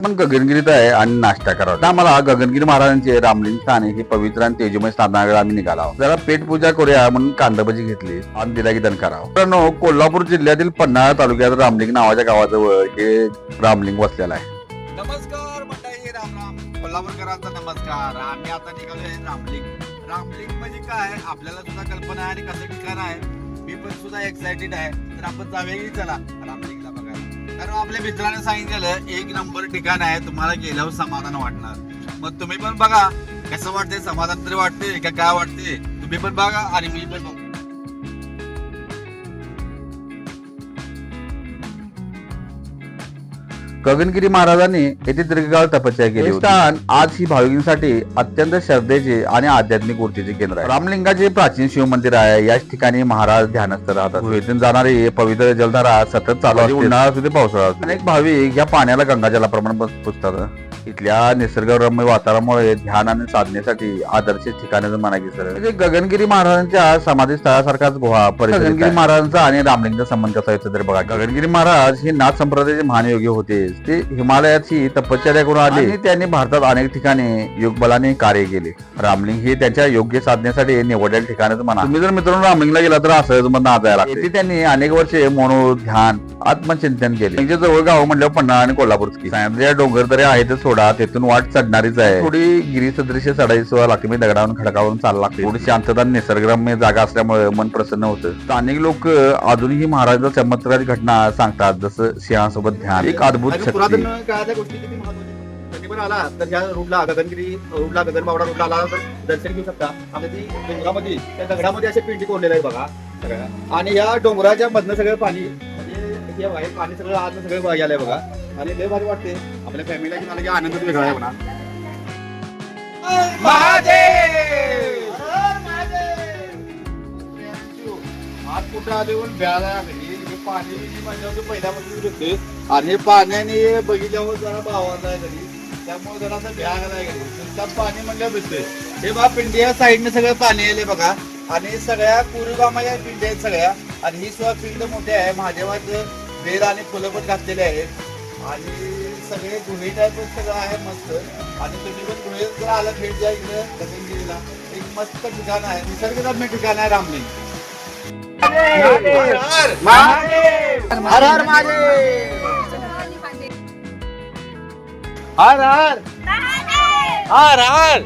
आपण गगनगिरीत आहे आणि नाश्ता करावा. आम्हाला गगनगिरी महाराजांचे रामलिंग स्थान हे पवित्र आणि तेजमय स्थानाकडे आम्ही निघाला जरा पेट पूजा करूया म्हणून कांदाभजी घेतली. आणि दिला की करावं. मित्रांनो कोल्हापूर जिल्ह्यातील पन्हाळा तालुक्यात रामलिंग नावाच्या गावाजवळ हे रामलिंग वसलेलं आहे. नमस्कार मंडळी राम राम. कोल्हापूरकरांचा नमस्कार. आम्ही आता निघालो आहे रामलिंग. रामलिंग म्हणजे काय? आपल्याला सुद्धा कल्पना आहे आणि कसं ठिकाण आहे. मी पण सुद्धा एक्साइटेड आहे. तर आपण जाऊया चला. रामलिंग कारण आपल्या मित्राने सांगितलेलं एक नंबर ठिकाण आहे तुम्हाला गेल्यावर समाधान वाटणार. मग तुम्ही पण बघा कसं वाटते समाधान तरी वाटते का काय वाटते तुम्ही पण बघा आणि मी पण बघू गगनगिरी महाराजांनी येथे दीर्घकाळ तपस्या केली स्थान आज ही भाविकांसाठी अत्यंत श्रद्धेचे आणि आध्यात्मिक ऊर्जेचे केंद्र आहे. रामलिंगाचे प्राचीन शिव मंदिर आहे. याच ठिकाणी महाराज ध्यानस्थ राहतात. गुहेतून जाणारी पवित्र जलधारा सतत चालू असते. उन्हाळा सुद्धा पावसाळा असतो. अनेक भाविक या पाण्याला गंगाजलाप्रमाणे पुसतात इथल्या निसर्गरम्य वातावरणामुळे ध्यान आणि साधनेसाठी आदर्श ठिकाणाचं म्हणायची सर म्हणजे गगनगिरी महाराजांच्या समाधी स्थळासारखाच गुहा परिसर गगनगिरी महाराजांचा आणि रामलिंगचा संबंध कसा येतो तर बघा. गगनगिरी महाराज हे नाथ संप्रदायाचे महान योगी होते. ते हिमालयाची तपश्चर्या करून आले. आणि त्यांनी भारतात अनेक ठिकाणी योगबलाने कार्य केले. रामलिंग हे त्यांच्या योग्य साधनेसाठी निवडलेल्या ठिकाणच म्हणा. तुम्ही जर मित्रांनो रामलिंगला गेला तर असं जायला लागते. येथे त्यांनी अनेक वर्षे मोनो ध्यान आत्मचिंतन केले. त्यांच्या जवळ गाव म्हणल्यावर पन्हाळा आणि कोल्हापूरची सांगितल्या डोंगर दऱ्या आहेतच सोडा तेथून वाट चढणारीच आहे. थोडी गिरी सदृश चढाई सुद्धा लागते मी दगडावरून खडकावरून चालला लागते. थोडी शांतता निसर्गरम्य जागा असल्यामुळे मन प्रसन्न होतं. स्थानिक लोक अजूनही महाराजांच्या चमत्कारिक घटना सांगतात जसं सिंहासोबत ध्यान. एक अद्भुत आणि शक्ती. पुरातन काळातल्या गोष्टी किती महत्त्वाच्या कधी पण आला तर ह्या रूटला गगनगिरी रूटला गगनबावडा रूटला आला तर दर्शन घेऊ शकता. आणि ती डोंगरामध्ये त्या दगडामध्ये असे पिंडी कोरलेलं आहे बघा सगळ्या. आणि या डोंगराच्या मधनं सगळं पाणी म्हणजे पाणी सगळं आज सगळं आलंय बघा. आणि लय भारी वाटते. आपल्या फॅमिलीला घेऊन आलं की आनंदच वेगळा आहे म्हणा. आज कुठं आले पण घरी हे पाणी म्हणल्यावर पहिल्यापासून होते आणि पाण्याने बघितल्यावर जरा आहे घरी. त्यामुळे जरा असं भ्या आहे घरी. नुसतं पाणी म्हणल्यावर भेटते हे बा पिंडिया साईडने सगळं पाणी आले बघा. आणि सगळ्या पूर्वगामाच्या पिंड्या आहेत सगळ्या. आणि ही सुद्धा पिंड मोठी आहे. महादेवाचं बेल आणि फुलं पण घातलेले आहेत. आणि सगळे गुहे टाईपच सगळं आहे मस्त. आणि तुम्ही पण गुहेत जर आला भेट द्या इकडे गगनगिरीला एक मस्त ठिकाण आहे. निसर्गरम्य ठिकाण आहे रामलिंग. हर हर महादेव. हर हर. महादेव. हर हर हर हर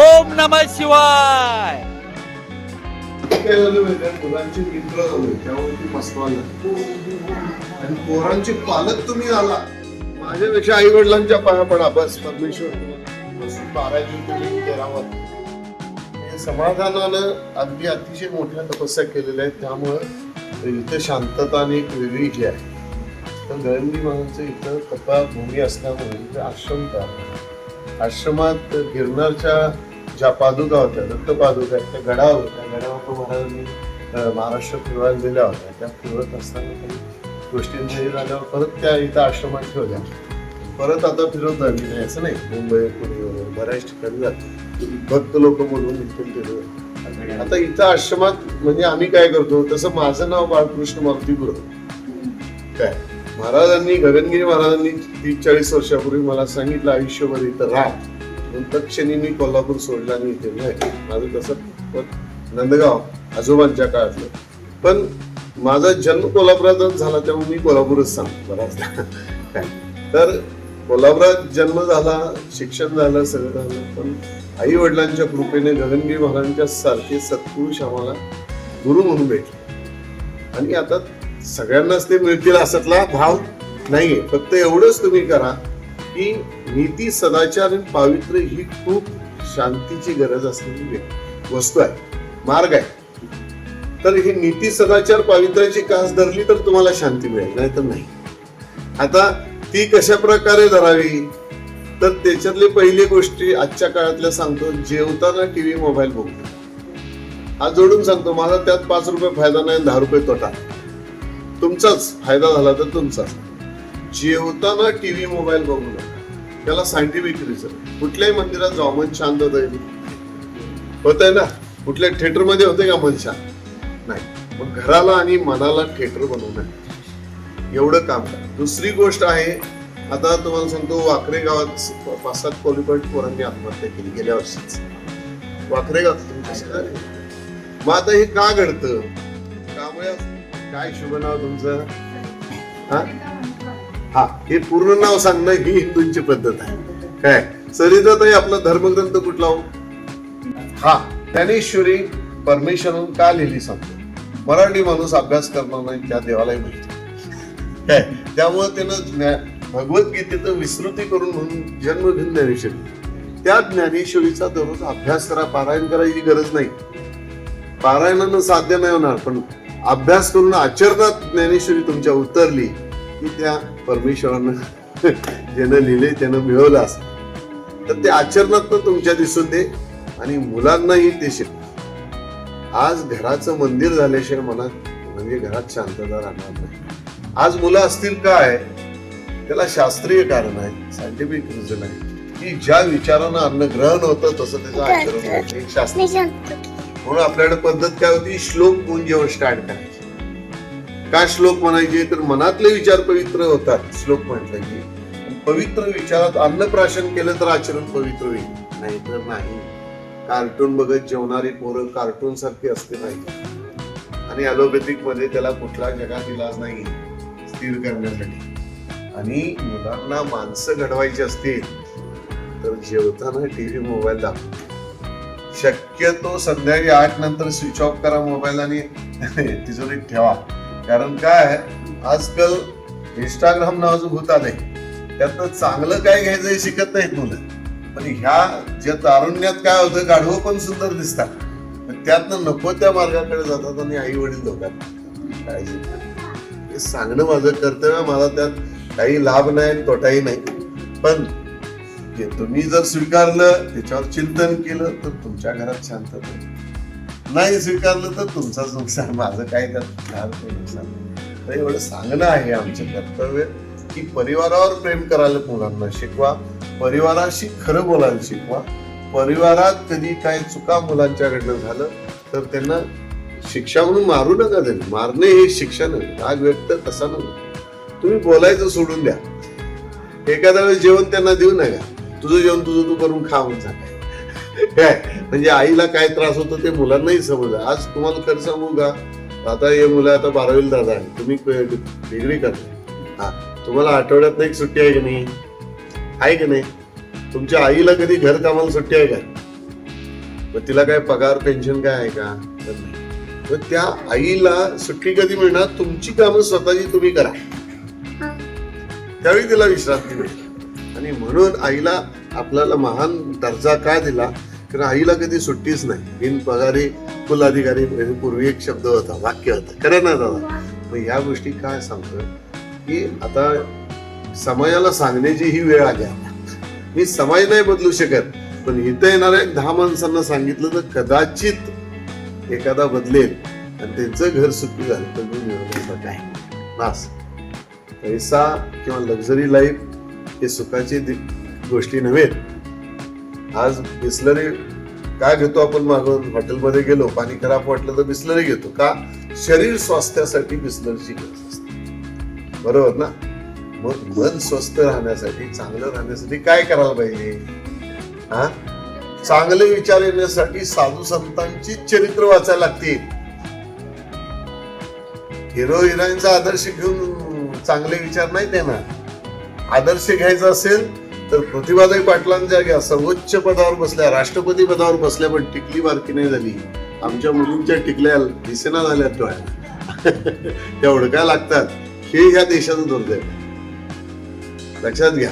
ओम नमः शिवाय. मुलांची मित्र झाले. त्यावरती मस्तावलं आणि पोरांचे पालक तुम्ही आला माझ्यापेक्षा आई वडिलांच्या पाया पडा. बस परमेश्वर. बसून बारा दिवस तुम्ही हे समाधानानं अगदी अतिशय मोठ्या तपस्या केलेल्या आहेत. त्यामुळं इथं शांतता आणि एक वेगळी जी आहे. तर गळंदी महाराजचं इथं तपा भूमी असल्यामुळे इथं आश्रम आश्रमात गिरनारच्या ज्या पादुका होत्या दत्त पादुका त्या गडावर होत्या. गडावर महाराजांनी महाराष्ट्र फिरवायला दिल्या होत्या. त्या फिरवत असताना काही गोष्टींचं झाल्यावर परत त्या इथं आश्रमात ठेवल्या. परत आता फिरवत आली नाही म्हणजे असं नाही मुंबई पुणे वगैरे बऱ्याच ठिकाणी जातो. भक्त लोक म्हणून इथून तिथं आता इथं आश्रमात म्हणजे आम्ही काय करतो? तसं माझं नाव बाळकृष्ण मारुती काय? महाराजांनी गगनगिरी महाराजांनी तीस चाळीस वर्षापूर्वी मला सांगितलं आयुष्यभर इथं राहा. नंतर क्षणी मी कोल्हापूर सोडला आणि इथे नाही. माझं तसं पण नंदगाव आजोबांच्या काळातलं. पण माझा जन्म कोल्हापुरातच झाला त्यामुळे मी कोल्हापूरच सांगतो बराचदा काय? तर कोल्हापुरात जन्म झाला शिक्षण झालं सगळं झालं पण आई वडिलांच्या कृपेने गगनगिरी महाराजांच्या सारखे सत्पुरुष आम्हाला गुरु म्हणून भेटले. आणि आता सगळ्यांनाच ते मिळतील असातला भाव नाहीये. फक्त एवढंच तुम्ही करा की नीती सदाचार आणि पावित्र्य ही खूप शांतीची गरज असलेली वस्तू आहे. मार्ग आहे. तर ही नीती सदाचार पावित्र्याची कास धरली तर तुम्हाला शांती मिळेल नाही तर नाही. आता ती कशा प्रकारे धरावी? तर त्याच्यातले पहिली गोष्टी आजच्या काळातल्या सांगतो. जेवताना टीव्ही मोबाईल बघतो आज जोडून सांगतो माझा त्यात पाच रुपये फायदा नाही दहा रुपये तोटा. तुमचाच फायदा झाला तर तुमचाच. जेवताना टी व्ही मोबाईल बघू नका. त्याला सायंटिफिक रिझन कुठल्याही मंदिरात जाऊ मन शांत होत होत आहे ना? कुठल्या थिएटरमध्ये होते का मन शांत नाही. मग घराला आणि मनाला थिएटर बनवणं एवढं काम करा. दुसरी गोष्ट आहे आता तुम्हाला सांगतो वाकरे गावात पाच सात कोलिपट पोरांनी आत्महत्या केली गेल्या वर्षीच. वाकरे गावात तुम्ही कसं मग आता हे का घडतं? त्यामुळे काय शुभ नाव तुमचं? हा? हा हे पूर्ण नाव सांगणं ही हिंदूंची पद्धत आहे. काय? सरिताताई आपला धर्मग्रंथ कुठला हो? हा ज्ञानेश्वरी परमेश्वरून का लिहिली सांगतो? मराठी माणूस अभ्यास करणार नाही त्या देवालाही माहिती काय? त्यामुळे त्यानं ज्ञा- भगवद्गीतेचं विस्तृती करून म्हणून जन्म घेऊन ज्ञानेश्वरी. त्या ज्ञानेश्वरीचा दररोज अभ्यास करा पारायण करायची गरज नाही. पारायणानं साध्य नाही होणार पण अभ्यास करून आचरणात ज्ञानेश्वरी तुमच्या उतरली की त्या परमेश्वरानं ज्यानं लिहिले त्यानं मिळवलं असं. तर ते आचरणात तुमच्या दिसून दे आणि मुलांनाही ते शिक. आज घराचं मंदिर झाल्याशिवाय मनात म्हणजे घरात शांतता राहणार नाही. आज मुलं असतील काय? त्याला शास्त्रीय कारण आहे सायंटिफिक रिझन आहे. की ज्या विचारानं अन्न ग्रहण होतं तसं त्याचं आचरण होतं. एक शास्त्र. म्हणून आपल्याकडे पद्धत काय होती? श्लोक गुंजेवर स्टार्ट करायची का श्लोक म्हणायचे? तर मनातले विचार पवित्र होतात. श्लोक म्हटलं की पवित्र विचारात अन्नप्राशन केलं तर आचरण पवित्र होईल. नाही तर नाही. कार्टून बघत जेवणारी पोरं कार्टून सारखी असते नाही आणि अलोपॅथिकमध्ये त्याला कुठला जगात इलाज नाही. स्थिर करण्यासाठी. आणि मुलांना माणसं घडवायची असतील तर जेवताना टीव्ही मोबाईल दाखव शक्यतो संध्याकाळी आठ नंतर स्विच ऑफ करा मोबाईल आणि तिजोरीत ठेवा. कारण काय आजकाल इंस्टाग्राम नावाचं भूत आलंय त्यातनं चांगलं काय घ्यायचं हे शिकत नाहीत मुलं. पण ह्या ज्या तारुण्यात काय होतं गाढवं पण सुंदर दिसतात. त्यातनं नको त्या मार्गाकडे जातात आणि आई वडील धोक्यात काळजी हे सांगणं माझं कर्तव्य मला त्यात काही लाभ नाही आणि तोटाही नाही. पण तुम्ही जर स्वीकारलं त्याच्यावर चिंतन केलं तर तुमच्या घरात शांतता नाही स्वीकारलं तर तुमचाच नुकसान माझं काय त्यात फार नुकसान नाही. तर एवढं सांगणं आहे आमचं कर्तव्य की परिवारावर प्रेम करायला मुलांना शिकवा परिवाराशी खरं बोलायला शिकवा. परिवारात कधी काय चुका मुलांच्याकडनं झालं तर त्यांना शिक्षा म्हणून मारू नका त्यांनी. मारणे हे शिक्षा नव्हे राग व्यक्त तसा नव्हे. तुम्ही बोलायचं सोडून द्या. एखाद्या वेळेस जेवण त्यांना देऊ नका. तुझं जेवण तुझं तू करून खा म्हणून सांगा. काय म्हणजे आईला काय त्रास होतो ते मुलांनाही समज आज तुम्हाला खरं सांगू का? आता हे मुलं आता बारावीला दादा आहे तुम्ही डिग्री करता. हा तुम्हाला आठवड्यात एक सुट्टी आहे की नाही? आहे की नाही? तुमच्या आईला कधी घर कामाला सुट्टी आहे का? मग तिला काय पगार पेन्शन काय आहे का? तर नाही. मग त्या आईला सुट्टी कधी मिळणार? तुमची कामं स्वतःची तुम्ही करा. त्यावेळी तिला विश्रांती मिळते आणि म्हणून आईला आपल्याला महान दर्जा का दिला? कारण आईला कधी सुट्टीच नाही. बिन पगारी कुल अधिकारी पूर्वी एक शब्द होता वाक्य होतं. खरं ना दादा? मग ह्या गोष्टी काय सांगतो की आता समाजाला सांगण्याची ही वेळ आली आता. मी समाज नाही बदलू शकत पण इथं येणाऱ्या दहा माणसांना सांगितलं तर कदाचित एखादा बदलेल आणि त्यांचं घर सुखी झालं. तर मी मिळवण्याचं काय नास. पैसा किंवा लक्झरी लाईफ हे सुखाची दि- गोष्टी नव्हेत आज बिस्लरी काय घेतो आपण मागून? हॉटेलमध्ये गेलो पाणी खराब वाटलं तर बिस्लरी घेतो. का? शरीर स्वास्थ्यासाठी बिस्लरीची गरज असते. बरोबर ना? मग मन स्वस्थ राहण्यासाठी चांगलं राहण्यासाठी काय करायला पाहिजे? हा? चांगले विचार येण्यासाठी साधू संतांची चरित्र वाचायला लागतील. हिरो हिरोईनचा आदर्श घेऊन चांगले विचार नाही देणार. आदर्श घ्यायचा असेल तर प्रतिभाताई पाटलांच्या घ्या सर्वोच्च पदावर बसल्या राष्ट्रपती पदावर बसल्या पण टिकली बारकी नाही झाली. आमच्या मुलींच्या टिकल्या दिसेना झाल्या डोळ्या त्या हुडकाय लागतात. हे ह्या देशाचं दुर्दैव लक्षात घ्या.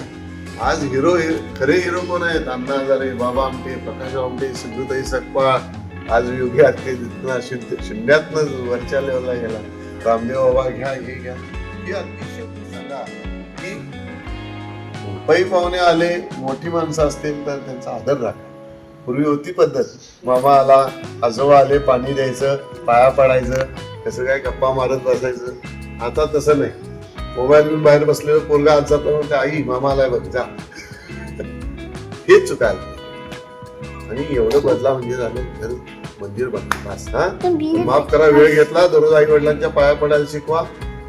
आज हिरो खरे हिरो कोण आहेत? अण्णा हजारे बाबा आमटे प्रकाश आमटे सिद्धुताई सकपाळ आज योगी आत्ते शून्यातनं वरच्या लेवलला गेला. रामदेव बाबा घ्या हे घ्या. हे अतिशय मुंबई पाहुणे आले मोठी माणसं असतील तर त्यांचा आदर राखा. पूर्वी होती पद्धत. मामा आला आजोबा आले पाणी द्यायचं पाया पडायचं कसं काय गप्पा मारत बसायचं. आता तसं नाही. मोबाईल घेऊन बाहेर बसलेलं पोरगा आज जातो म्हणते आई मामा आलाय बघ जा. हेच चुकायला. आणि एवढं बदला म्हणजे झालं घर मंदिर बघा बस हा? माफ करा वेळ घेतला. दररोज आई वडिलांच्या पाया पडायला शिकवा.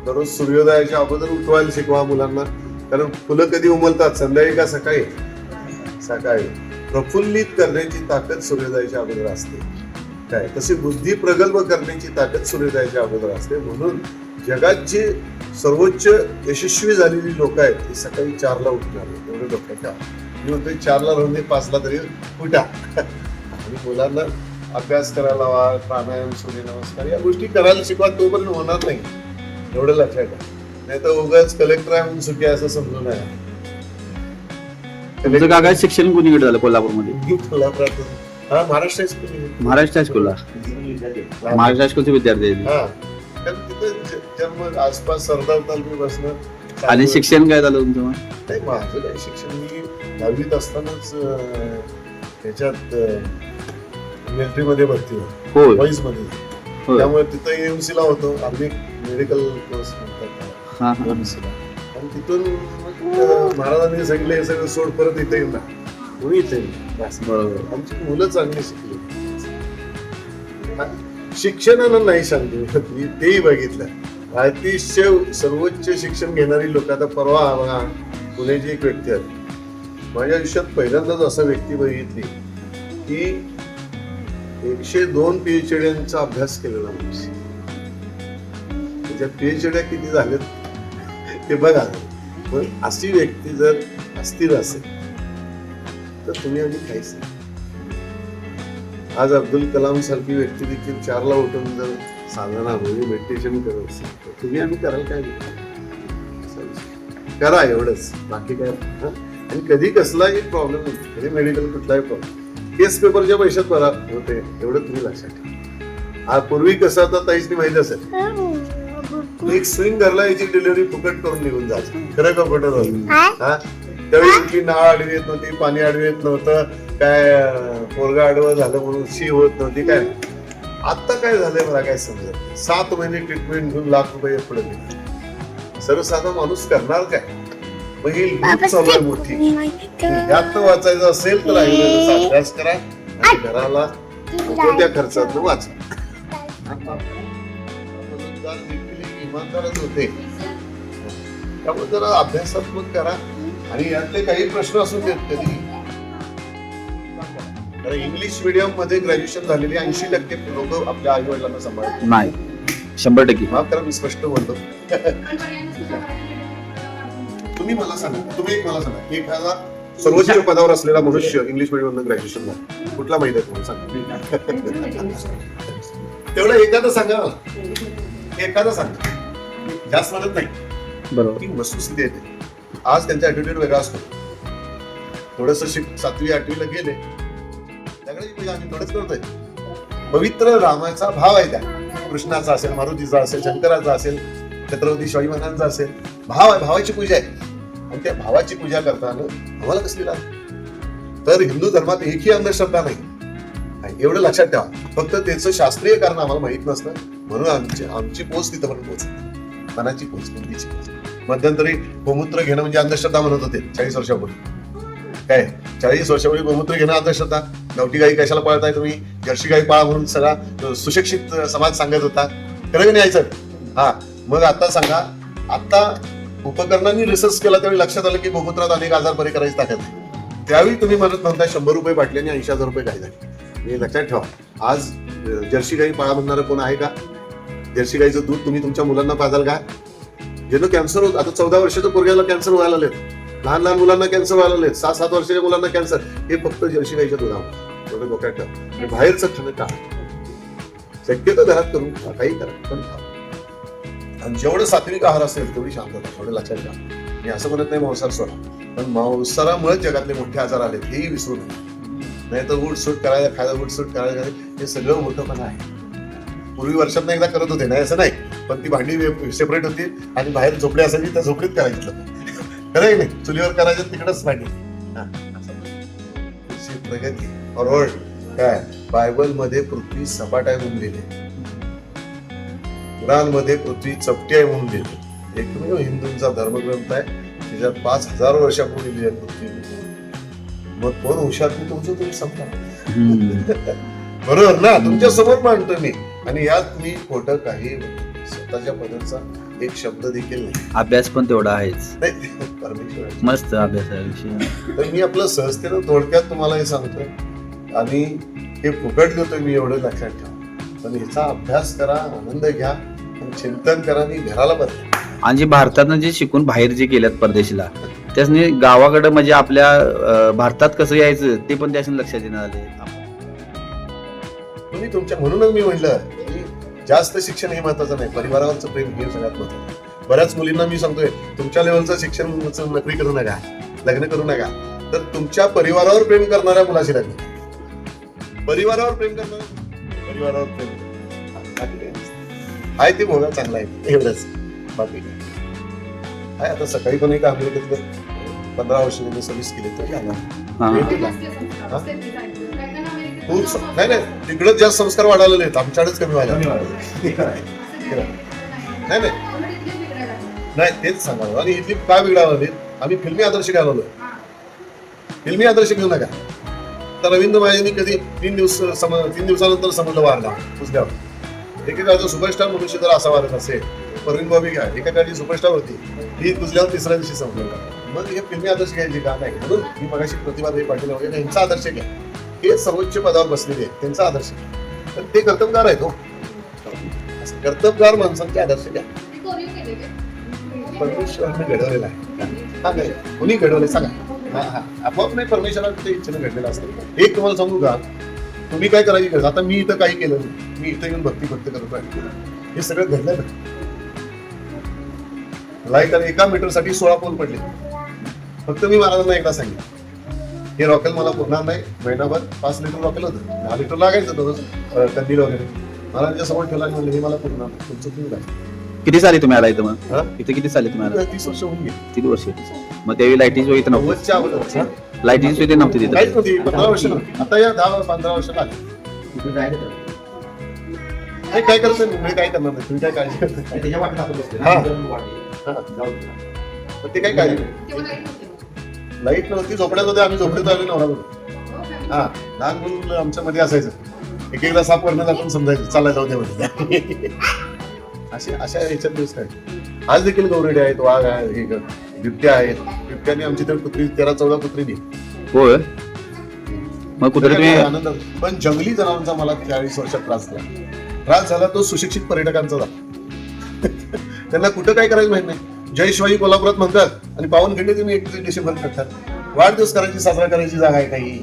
दररोज सूर्योदयाच्या अगोदर उठवायला शिकवा मुलांना. कारण फुलं कधी उमलतात? संध्याकाळी का सकाळी? सकाळी. प्रफुल्लित करण्याची ताकद सूर्योदयाच्या अगोदर असते. काय? तशी बुद्धी प्रगल्भ करण्याची ताकद सूर्योदयाच्या अगोदर असते. म्हणून जगात जी सर्वोच्च यशस्वी झालेली लोक आहेत ती सकाळी चारला उठणार एवढं डोक्यात मी म्हणतोय चारला राहून दे पाचला तरी उठा. आणि मुलांना अभ्यास करायला लावा प्राणायाम सूर्यनमस्कार या गोष्टी करायला शिकवा तोपर्यंत होणार नाही. एवढं लक्षात घ्या नाही तर उगाच कलेक्टर आहे म्हणून सुखी आहे असं समजू नये तुमचं काका शिक्षण कोणीकडे झालं? कोल्हापूरमध्ये? मी कोल्हापुरातून हा महाराष्ट्र हायस्कूल महाराष्ट्र हायस्कूलला महाराष्ट्र हायस्कूलचे विद्यार्थी आहेत. हा. कारण तिथं ज- जन्म आसपास सरदार तालमी बसणं आणि शिक्षण काय झालं तुमचं मग? नाही माझं काय शिक्षण मी दहावीत असतानाच अं, ह्याच्यात मिलिटरी मध्ये भरती होतो होय. मध्ये. होय. त्यामुळे तिथं एमसी ला होतो. आम्ही मेडिकल कोर्स म्हणतात. हा हा. आणि तिथून मग, महाराजांनी सांगितलं हे सगळं सोड परत इथे येईल ना म्हणून इथे येईल. बरोबर. आमची मुलं चांगली शिकली. शिक्षणानं नाही शांती मिळत मी तेही बघितलं. अतिशय सर्वोच्च शिक्षण घेणारी लोक आता परवा बघा पुण्याची एक व्यक्ती आहे माझ्या आयुष्यात पहिल्यांदाच असं व्यक्ती बघितली की एकशे दोन पीएचडीचा अभ्यास केलेला माणूस. त्याच्या पीएचड्या किती झाल्यात ते बघा. पण अशी व्यक्ती जर अस्थिर असेल तर तुम्ही आणि काहीच नाही. आज अब्दुल कलाम सारखी व्यक्ती देखील चारला उठून जर साधना म्हणजे मेडिटेशन करत असेल तर तुम्ही आम्ही कराल काय करा एवढंच. बाकी काय आणि कधी कसलाही प्रॉब्लेम होतो कधी मेडिकल कुठलाही प्रॉब्लेम केस पेपरच्या पैशात बरा होते एवढं तुम्ही लक्षात ठेवा. हा पूर्वी कसं आता ताईच माहिती असेल. हो. एक स्विंग घरला याची डिलिव्हरी फुकट करून निघून जायची. खरं का खोटं झालं? हा? त्यावेळी कुठली नाळ आडवी येत नव्हती पाणी आडवी येत नव्हतं काय पोरगा आडवं झालं म्हणून शी होत नव्हती काय? आता काय झालंय मला काय समजत. सात महिने ट्रीटमेंट घेऊन लाख रुपये पुढे सर्वसाधा माणूस करणार काय? मग ही लूट चालू आहे मोठी. यात वाचायचं असेल तर आयुर्वेदाचा अभ्यास करा. आणि घराला त्या खर्चात वाचा. इमानदारच होते. त्यामुळे जरा अभ्यासात्मक करा. आणि यातले काही प्रश्न असून देत कधी? कारण इंग्लिश मिडियममध्ये ग्रॅज्युएशन झालेली ऐंशी टक्के लोक आपल्या आई वडिलांना सांभाळतात. नाही. शंभर टक्के. माफ करा मी स्पष्ट बोलतो तुम्ही मला सांगा. तुम्ही एक मला सांगा. एखादा सर्वोच्च पदावर असलेला मनुष्य इंग्लिश मिडियम मधून ग्रॅज्युएशन झाला. कुठला माहीत आहे तुम्हाला? सांगा. तेवढं एखादं सांगा. मला. एखादं सांगा. जास्त म्हणत नाही. बरोबर. ही वस्तुस्थिती येते आज त्यांचा ऍटिट्यूड वेगळा असतो. थोडस शिक सातवी आठवीला गेले. त्याकडे आम्ही थोडंच करतोय. पवित्र रामाचा भाव आहे त्या. कृष्णाचा असेल मारुतीचा असेल शंकराचा असेल छत्रपती शिवाजी महाराजांचा असेल भाव आहे भावाची पूजा आहे. आणि त्या भावाची पूजा करताना आम्हाला कसली लाभ तर हिंदू धर्मात एकही अंधश्रद्धा नाही. एवढं लक्षात ठेवा. फक्त त्याचं शास्त्रीय कारण आम्हाला माहीत नसतं. म्हणून आमची आमची पोच तिथं पण पोहोच मनाची पोच बुद्धीची पोच मध्यंतरी गोमूत्र घेणं म्हणजे अंधश्रद्धा म्हणत होते चाळीस वर्षापूर्वी. काय? चाळीस वर्षापूर्वी गोमूत्र घेणं अंधश्रद्धा? गावठी गाई कशाला पाळताय तुम्ही? जर्सी गाई पाळा म्हणून सगळा सुशिक्षित समाज सांगत होता. खरं की नाही हा. मग आता सांगा आता उपकरणांनी रिसर्च केला त्यावेळी लक्षात आलं की गोमूत्रात अनेक आजार बरे करायची ताकद आहे. त्यावेळी तुम्ही म्हणत म्हणताय शंभर रुपये बाटल्याने ऐंशी हजार रुपये काय झाले. हे लक्षात ठेवा. आज जर्सी गाई पाळा म्हणणारं कोण आहे का? जर्सी गाईचं दूध तुम्ही तुमच्या मुलांना पाजाल का ज्यांना कॅन्सर होत आता चौदा वर्षाच्या पोरग्याला कॅन्सर व्हायला लागलेत. लहान लहान मुलांना कॅन्सर व्हायला लागलेत. सात सात वर्षाच्या मुलांना कॅन्सर हे फक्त जर्सी गाईच्या दुधावर. एवढं डोक्यात ठेवा. आणि बाहेरचं खाणं का? शक्यतो घरात करून खा, काही करा. पण खा. आणि जेवढं सात्विक आहार असेल तेवढी शांतता तेवढं लक्षात घ्या. मी असं म्हणत नाही मांसाहार सोडा. पण मांसाहारामुळे जगातले मोठे आजार आले हेही विसरू नये नाही तर उठ सूट करायला खायला उठ सूट करायला हे सगळं मोठं पण आहे. पूर्वी वर्षात एकदा करत होते नाही असं नाही. पण ती भांडी सेपरेट होती आणि बाहेर झोपडी असायची त्या झोपडीत करायचं खरं नाही? चुलीवर करायचं तिकडच भांडी. हा, प्रगती फॉरवर्ड काय? बायबलमध्ये पृथ्वी सपाट आहे म्हणून लिहिले कुराणमध्ये पृथ्वी चपटी आहे म्हणून लिहिले एकमेव हिंदूंचा धर्मग्रंथ आहे. त्याच्यात पाच हजार वर्षापूर्वी लिहिले पृथ्वी. मग कोण हुशार ते तुमचं तुम्ही समजा. बरोबर ना? तुमच्यासमोर मांडतोय मी. आणि यात मी खोटं काही स्वतःच्या पदाचा एक शब्द देखील नाही. अभ्यास पण तेवढा आहेच. नाही परमेश्वर मस्त अभ्यास आहे विषय. तर मी आपलं सहजतेनं थोडक्यात तुम्हाला हे सांगतोय. आणि हे फुकट देतोय मी एवढं लक्षात ठेवा. पण ह्याचा अभ्यास करा आनंद घ्या आणि चिंतन करा आणि घराला बदला आणि जे भारतानं जे शिकून बाहेर जे गेल्यात परदेशीला त्यासनी गावाकडे म्हणजे आपल्या अं, भारतात कसं यायचं ते पण त्यासनी लक्षात येणार आले तुम्ही तुमच्या म्हणूनच मी म्हटलं की जास्त शिक्षण हे महत्वाचं नाही. परिवारावरचं प्रेम हे सगळ्यात महत्वाचं बऱ्याच मुलींना मी सांगतोय तुमच्या लेवलचं शिक्षण नोकरी करू नका लग्न करू नका. तर तुमच्या परिवारावर प्रेम करणाऱ्या मुलाशी लग्न. परिवारावर प्रेम करणार परिवारावर प्रेम. आहे ते भोगा चांगला आहे. एवढंच. बाकी काय. आहे आता सकाळी पण एक अमेरिकेतलं पंधरा वर्ष सर्व्हिस केली तर. हा स- नाही नाही तिकडं जास्त संस्कार वाढवलेले आहेत. आमच्याकडेच कमी व्हायला नाही नाही. नाही तेच सांगा आणि इथली काय बिघडावं? आम्ही फिल्मी आदर्श घालवलोय फिल्मी आदर्श घेऊ नका. तर रवींद्र महाजनी कधी तीन दिवस सम तीन दिवसानंतर समजलं वारला कुसल्यावर एकेकाळचा सुपरस्टार मनुष्य जर असा वारत असेल. परवीन बॉबी काय एकेकाळची सुपरस्टार होती. ती कुसल्यावर तिसऱ्या दिवशी समजलं मग हे फिल्मी आदर्श घ्यायचे का? नाही. म्हणून मी मगाशी प्रतिभाताई पाटील वगैरे यांचा आदर्श घ्या. हे सर्वोच्च पदावर बसलेले आहेत त्यांचा आदर्श तर ते कर्तबगार आहेत हो. असं कर्तबगार माणसांचे आदर्श घ्या. परमेश्वराने घडवलेला आहे. हा काय? कोणी घडवले सांगा. हा हा. आपोआप नाही परमेश्वराने ते इच्छेने घडलेलं असतं. एक तुम्हाला सांगू का? तुम्ही काय करायची गरज? आता मी इथं काही केलं नाही. मी इथं येऊन भक्ती भक्त करत आहे हे सगळं घडलं ना लाइट आणि एका मीटरसाठी सोळा पोल पडले. फक्त मी महाराजांना एकदा सांगितलं. हे रॉकेल मला पुरणार नाही महिनाभर पाच लिटर रॉकेल होतं. दहा लिटर लागायचं दररोज कंदील वगैरे. महाराजांच्या समोर ठेवला आणि म्हणलं हे मला पुरणार नाही तुमचं तुम्ही काय किती साली तुम्ही आला इथं मग? हा? इथं किती साली तुम्ही आला तीस वर्ष होऊन गेली. किती वर्ष. मग त्यावेळी लाईटीची सोय इथं नव्हती? नव्वदच्या अगोदर हा? लाईटीची सोय इथे नव्हती काहीच तिथं नव्हती पंधरा वर्ष नव्हती. आता या दहा पंधरा वर्ष लागली. नाही काय करत नाही मी काय करणार नाही. तुम्ही काय काळजी करता हा. हा. पण ते काय काळजी नाही. लाइट नव्हती झोपड्यात होते आम्ही झोपडीत आलो नवरा बरोबर. हा लहान मुलं आमच्या मध्ये असायचं. एक एकदा साप वरण जाताना समजायचं चालायला जाऊ मध्ये असे अशा याच्यात दिवस काय आज देखील गौरेडे आहेत वाघ आहे हे बिबट्या आहेत. बिबट्याने आमची तर कुत्री तेरा चौदा कुत्री दिली. होय? मग कुठे तुम्ही आनंद पण जंगली जनावरांचा मला चाळीस वर्षात त्रास झाला. त्रास झाला तो सुशिक्षित पर्यटकांचा झाला. त्यांना कुठं काय करायचं माहीत नाही. जय शिवाजी कोल्हापुरात म्हणतात आणि पावनखिंडी तुम्ही एकतीस डिसेंबर करतात. वाढदिवस करायची साजरा करायची जागा आहे काही.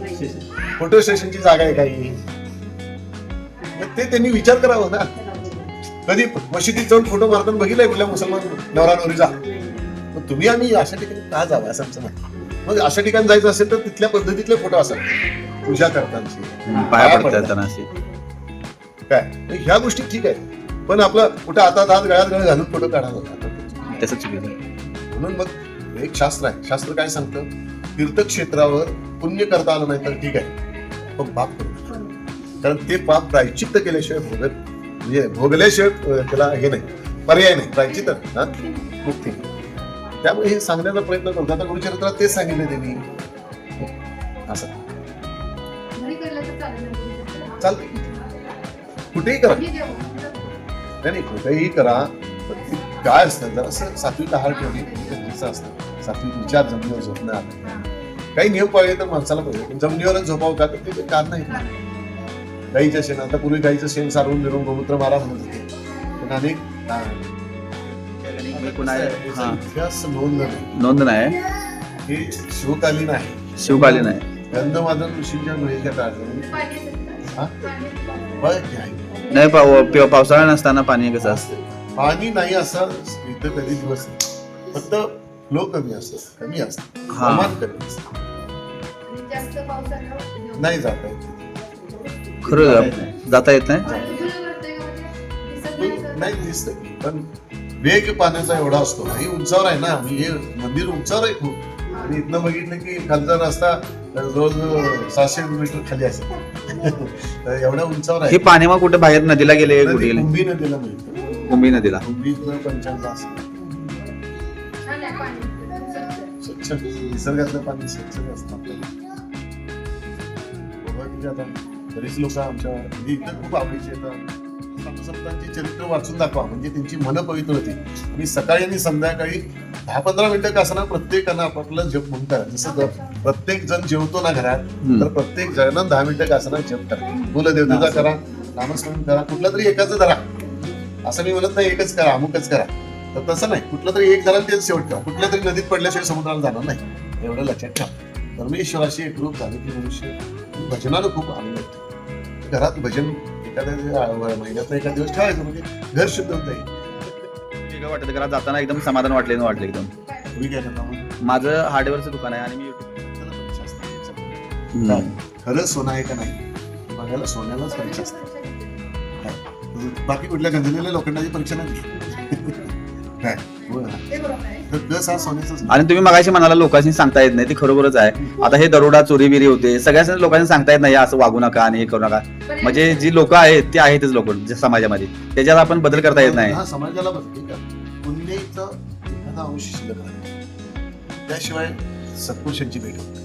फोटो स्टेशनची जागा आहे काही. ते त्यांनी विचार करावा ना. कधी मशिदीत जाऊन फोटो मारताना बघितलंय कुठल्या मुसलमान नवरा नवरीचा. मग तुम्ही आम्ही अशा ठिकाणी का जावं असं आमचं म्हणणं. मग अशा ठिकाणी जायचं असेल तर तिथल्या पद्धतीतले फोटो असतात पूजा करताना काय ह्या गोष्टी ठीक आहे. पण आपलं कुठं आता हात गळ्यात गळ घालून फोटो काढायला तसं चुकीचं. म्हणून मग एक शास्त्र आहे. शास्त्र काय सांगतं? तीर्थक्षेत्रावर पुण्य करता आलं नाही तर ठीक आहे. पण पाप करू नका. कारण ते पाप प्रायचित्त केल्याशिवाय भोगत म्हणजे भोगल्याशिवाय त्याला हे नाही. पर्याय नाही. प्रायचित्त हा? मुक्ती त्यामुळे हे सांगण्याचा प्रयत्न करतो आता गुरुचरित्रात तेच सांगितले त्यांनी. असं. चालते कुठेही करा. नाही नाही कुठेही करा. काय असतं जरा सात्विक आहार ठेवणे हे गरजेचं असतं. सात्विक विचार जमिनीवर झोपणं आलं काही नियम पाळले तर माणसाला पाहिजे पण जमिनीवरच झोपावं का? तर ते कारण नाही. गाईच्या शेण आता पूर्वी गाईचं शेण सारवून मिळून गोमूत्र मारा म्हणत होते. पण अनेक. इतिहास नोंद नाही. नोंद नाही हे शिवकालीन आहे. शिवकालीन आहे. गंधमादन ऋषींच्या वेळेच्या काळात. हा? हे आहे. नाही पाव पिव- पावसाळा नसताना पाणी कसं असतं? पाणी नाही असं इथं कधी दिवस नाही. फक्त फ्लो कमी असतं कमी असतं. हा. प्रमाण कमी असतं. नाही जाता येत. खरं जा- जाता येत नाही? नाही दिसत. पण वेग पाण्याचा एवढा असतो. ही उंचावर आहे ना आणि हे मंदिर उंचावर आहे खूप. आणि इथनं बघितलं की खालचा रस्ता जवळजवळ सहाशे मीटर खाली असेल. तर एवढ्या उंचावर हे आहे पाणी मग कुठे बाहेर नदीला गेले कुठे नदी गेले? कुंभी नदीला मिळतं. कुंभी नदीला कुंभीतलं पंचांचा असतं स्वच्छ निसर्गातलं पाणी स्वच्छ असतं आपल्याला. बघा किती आता बरेच लोक आमच्या म्हणजे इतर खूप आवडीचे येतात चरित्र वाचून दाखवा. म्हणजे त्यांची मन पवित्र होती. आणि सकाळी आणि संध्याकाळी दहा पंधरा मिनिटं का असताना प्रत्येकानं आपापलं जप म्हणून करा जसं ज- प्रत्येक जण जेवतो ना घरात हम्म. तर प्रत्येक जणांना दहा मिनिटं का असताना जप करा. कुलदेवतेचा करा नामस्मरण करा. कुठला तरी एकाच धरा. असं मी म्हणत नाही एकच करा अमुकच करा. तर तसं नाही कुठलं तरी एक आणि तेच शेवट करा कुठल्या तरी नदीत पडल्याशिवाय समुद्राला जाणार नाही. एवढं लक्षात ठेवा. परमेश्वराशी एकरूप झाले की मनुष्य भजनानं खूप आनंद होतो घरात भजन एखाद्या महिन्यात एखाद दिवस ठेवायचं म्हणजे घर शुद्ध होत नाही वाटतं घरात जाताना एकदम समाधान वाटले वाटलं एकदम. तुम्ही काय करता मग? माझं हार्डवेअरचं दुकान आहे आणि मी? खरं सोनं आहे का नाही? बघायला सोन्यालाच परीक्षा असते? बाकी कुठल्या गंजलेल्या लोकांना ही परीक्षा नाही काय. आणि तुम्ही मगाशी म्हणाला लोकांनी सांगता येत नाही ती खरोखरच आहे. आता हे दरोडा चोरी बिरी होते सगळ्याच लोकांनी सांगता येत नाही असं वागू नका आणि हे करू नका. म्हणजे जी लोक आहेत ती आहेतच लोक समाजामध्ये. त्याच्यात आपण बदल करता येत नाही. हा समाजाला त्याशिवाय सत्पुरुषांची भेट होत.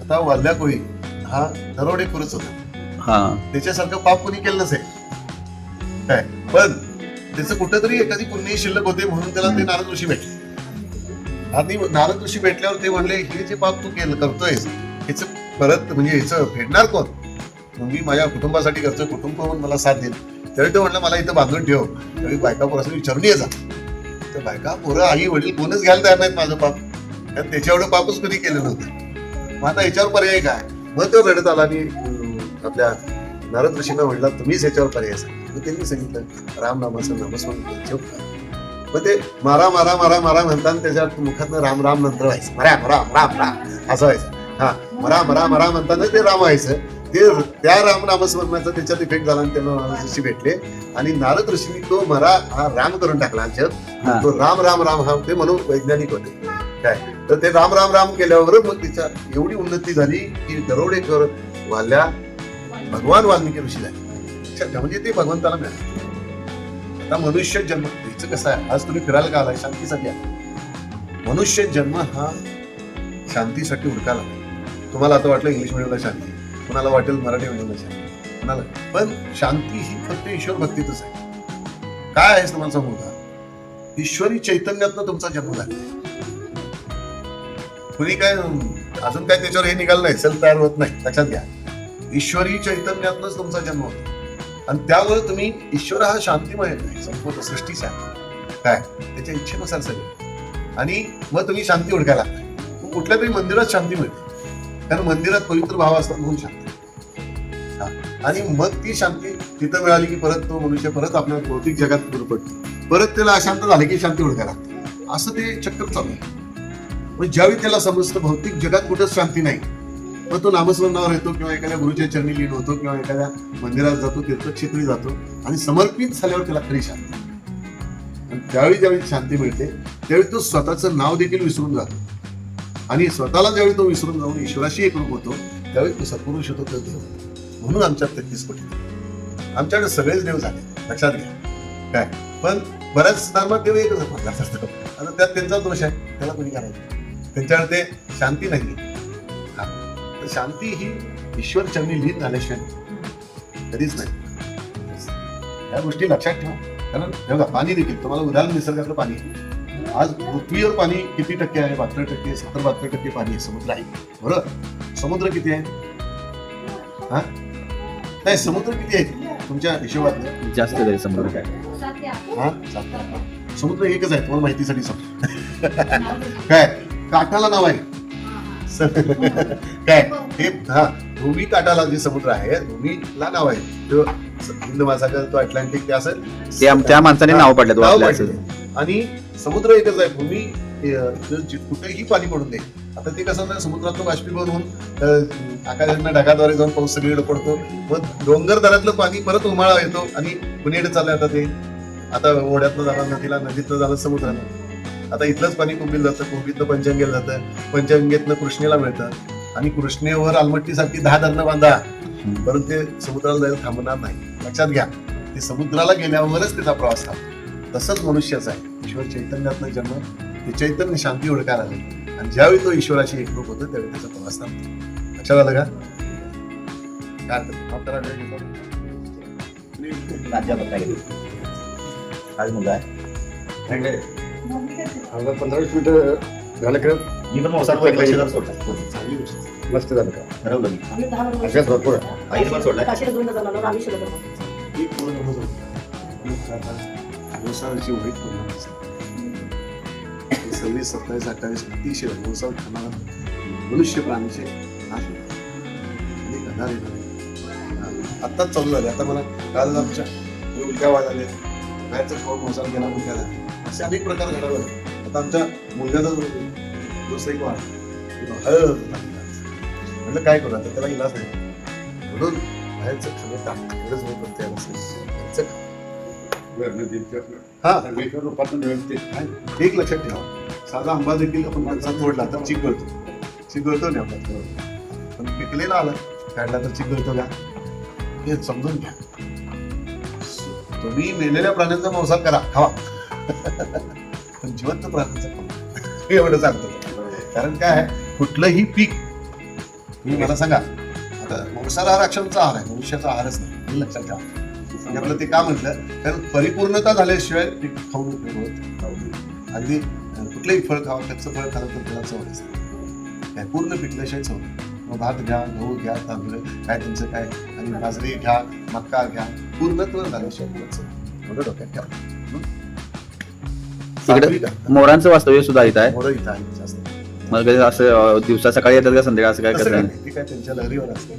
आता वाल्ल्या कोळी हा दरोडेखोरच होता. हा. त्याच्यासारखं पाप कोणी केलं नसेल. काय? पण त्याचं कुठेतरी एखादी पुण्य शिल्लक होते म्हणून त्याला ते नारद ऋषी भेटले. आणि नारद ऋषी भेटल्यावर ते म्हणले हे जे पाप तू केलं करतोयस ह्याचं परत म्हणजे ह्याचं फेडणार कोण? मी माझ्या कुटुंबासाठी करतोय कुटुंब म्हणून मला साथ देईल त्यावेळी तो म्हणलं मला इथं बांधून ठेव त्यावेळी बायका पोरासाठी विचारून ये जा. तर बायका पोरं आई वडील कोणच घ्यायला तयार नाहीत माझं पाप. कारण त्याच्या एवढं पापच कधी केलं नव्हतं. मग आता याच्यावर पर्याय काय? मग तो रडत आला आणि आपल्या नारद ऋषींना म्हणला तुम्हीच याच्यावर पर्याय सांगा. मग त्यांनी सांगितलं. राम नामाचं नामस्मरण करा. मग ते मारा मारा मारा मारा म्हणताना त्याच्या मुखातनं राम राम नंतर व्हायचं. मरा राम राम राम असं व्हायचं. हा मरा मरा मरा म्हणताना ते राम व्हायचं. ते त्या राम नामस्मरणाचा त्याच्यात इफेक्ट झाला आणि त्यांना नारद ऋषी भेटले. आणि नारद ऋषींनी तो मरा हा राम करून टाकला आमच्यात. तो राम राम राम हा ते म्हणून वैज्ञानिक होते. काय? तर ते राम राम राम केल्यावर मग तिच्या एवढी उन्नती झाली की दरोडेकर वाल्या भगवान वाल्मिकी ऋषी झाले. लक्षात ठेवा, म्हणजे ते भगवंताला मिळाले. आता मनुष्य जन्म याचं कसं आहे? आज तुम्ही फिरायला का आलाय शांतीसाठी आला मनुष्य जन्म हा शांतीसाठी उडकाला तुम्हाला आता वाटलं इंग्लिश मिडियमला शांती. कुणाला वाटेल मराठी मिडियमला शांती. कुणाला? पण शांती ही फक्त ईश्वर भक्तीतच आहे. काय आहे तुम्हाला सांगू का? ईश्वरी चैतन्यातनं तुमचा जन्म झाला. कुणी काय अजून काय त्याच्यावर हे निघालं नाही सेल्फ तयार होत नाही. लक्षात घ्या. ईश्वरी चैतन्यातनच तुमचा जन्म होतो. आणि त्यामुळे तुम्ही ईश्वर हा शांतिमय संपूर्ण सृष्टीचा काय? त्याच्या इच्छेनुसार सगळं. आणि मग तुम्ही शांती ओळखायला लागता. कुठल्या तरी मंदिरात शांती मिळते. कारण मंदिरात पवित्र भाव असतात म्हणून शांती. आणि मग ती शांती तिथं मिळाली की परत तो मनुष्य परत आपल्या भौतिक जगात दूर पडतो. परत त्याला अशांत झाले की शांती ओळखायला लागते. असं ते चक्कर चालू आहे. मग ज्यावेळी त्याला समजतं भौतिक जगात कुठंच शांती नाही मग तो नामस्मरणावर येतो किंवा एखाद्या गुरुच्या चरणी लीन होतो किंवा एखाद्या मंदिरात जातो तीर्थक्षेत्री जातो आणि समर्पित झाल्यावर त्याला खरी शांती आणि त्यावेळी ज्यावेळी शांती मिळते त्यावेळी तो स्वतःचं नाव देखील विसरून जातो. आणि स्वतःला ज्यावेळी तो विसरून जाऊन ईश्वराशी एकरूप होतो त्यावेळी तो सत्पुरुष होतो तो देव. म्हणून आमच्यात तेहतीस कोटी आमच्याकडे सगळेच देव झाले. लक्षात घ्या. काय? पण बऱ्याच धर्मात देव एकच आता त्यात त्यांचा दोष आहे. त्याला कोणी करायचं? त्यांच्याकडे ते शांती नाही तर शांती ही ईश्वर चरणी लीन झाल्याशिवाय कधीच नाही. या गोष्टी लक्षात ठेवा. कारण हे बघा पाणी देखील तुम्हाला उदाहरण निसर्गातलं पाणी. आज पृथ्वीवर पाणी किती टक्के आहे? बहात्तर टक्के सत्तर बहात्तर टक्के पाणी आहे समुद्र आहे. बरोबर समुद्र किती आहे? हा? नाही समुद्र किती आहे? तुमच्या हिशोबात जास्त तरी समोर काय? हा. समुद्र एकच आहे तुम्हाला माहितीसाठी सांग काय? काठाला नाव आहे. काय? हे हा भूमी काठाला जे समुद्र आहे भूमीला नाव आहे. तो हिंद महासागर तो अटलांटिक ते असं ते आम- त्या माणसाने नाव पडलं नाव. आणि समुद्र एकच आहे. भूमी कुठेही पाणी पडून दे आता ते कसं समुद्रातलं बाष्पीभवन होऊन अं, आकाशातनं ढगाद्वारे जाऊन पाऊस सगळीकडे पडतो. मग डोंगर दरातलं पाणी परत उमाळा येतो आणि पुणेकडे चाललंय आता ते. आता ओढ्यातनं झालं नदीला नदीतनं झालं समुद्राला आता इथलंच पाणी कुंभीला जातं कुंभीतनं पंचगंगेला जातं. पंचगंगेतनं कृष्णेला मिळतं. आणि कृष्णेवर आलमट्टीसाठी दहा धरणं बांधा. परंतु ते समुद्राला जायला थांबणार नाही. लक्षात घ्या. ते समुद्राला गेल्यावरच त्याचा प्रवास थांबतो. तसंच मनुष्याचा आहे. ईश्वर चैतन्यातनं जन्म ते चैतन्य शांती ओळखायला आले आणि ज्यावेळी तो ईश्वराशी एकरूप होतो त्यावेळी त्याचा प्रवास थांबतो. लक्षात आलं का? काय. आज मुलगा आहे. अर्धा पंधरा वीस मिनिटं झालं का मी पण मोसाड पैसे सोडला चांगली गोष्ट. मस्त झालं का ठरवलं मी. अभ्यास भरपूर आहे. आईने पण व्यवसायाची. हे सव्वीस सत्तावीस अठ्ठावीस अतिशय व्यवसाय खाणारा मनुष्य प्राणीचे नाश होतात. येणार. आत्ताच चालू झाले. आता मला काल आमच्या उलट्या वाद आले बाहेरचं खाऊन मोसार गेला उलट्या झाले असे अनेक प्रकार घडावे आता आमच्या मुलग्याचा जो व्यावसायिक वाढ हळद म्हटलं काय करू आता? त्याला इलाज नाही. म्हणून बाहेरचं खाणं टाक एवढंच मी पण तयार असेल. हा. एक लक्षात ठेवा. साधा आंबा देखील आपण माणसात तोडला तर चिक गळतो चिक गळतो नाही आपला पण पिकलेला आला काढला तर चिक गळतो का? हे समजून घ्या. तुम्ही मेलेल्या प्राण्यांचा मांसाहार करा. खावा. पण जिवंत प्राण्याचं एवढं सांगतो. कारण काय आहे कुठलंही पीक तुम्ही मला सांगा आता मांसाहार अक्षरांचा आहार आहे मनुष्याचा आहारच नाही लक्षात ठेवा. आपलं ते का म्हटलं कारण परिपूर्णता झाल्याशिवाय पीक खाऊन होत अगदी कुठलंही फळ खावं कच्चं फळ खावं तर त्याला चव असते काय पूर्ण पिकल्याशिवाय चव मग भात घ्या गहू घ्या तांदूळ काय तुमचं काय आणि बाजरी घ्या मक्का घ्या पूर्णत्व झाल्याशिवाय त्याला चव नाही. डोक्यात ठेवा. आहे. मोरांचं वास्तव्य सुद्धा इथं आहे. मोरं इथं आहे जास्त मग कधी असं अं, दिवसा सकाळी येतात का संध्याकाळ असं काय काय करतात? नाही. ते काय त्यांच्या लहरीवर असते.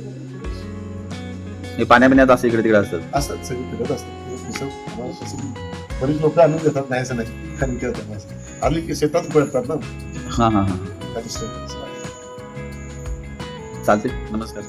हे पाण्या पिण्यात असं इकडे तिकडे असतात. असतात सगळी फिरत असतात. तसं आम्हाला तसं बरीच लोक आणून देतात नाही असं नाही. खाली करतात असं आली की शेतात पळतात ना. हा हा हा. चालते नमस्कार.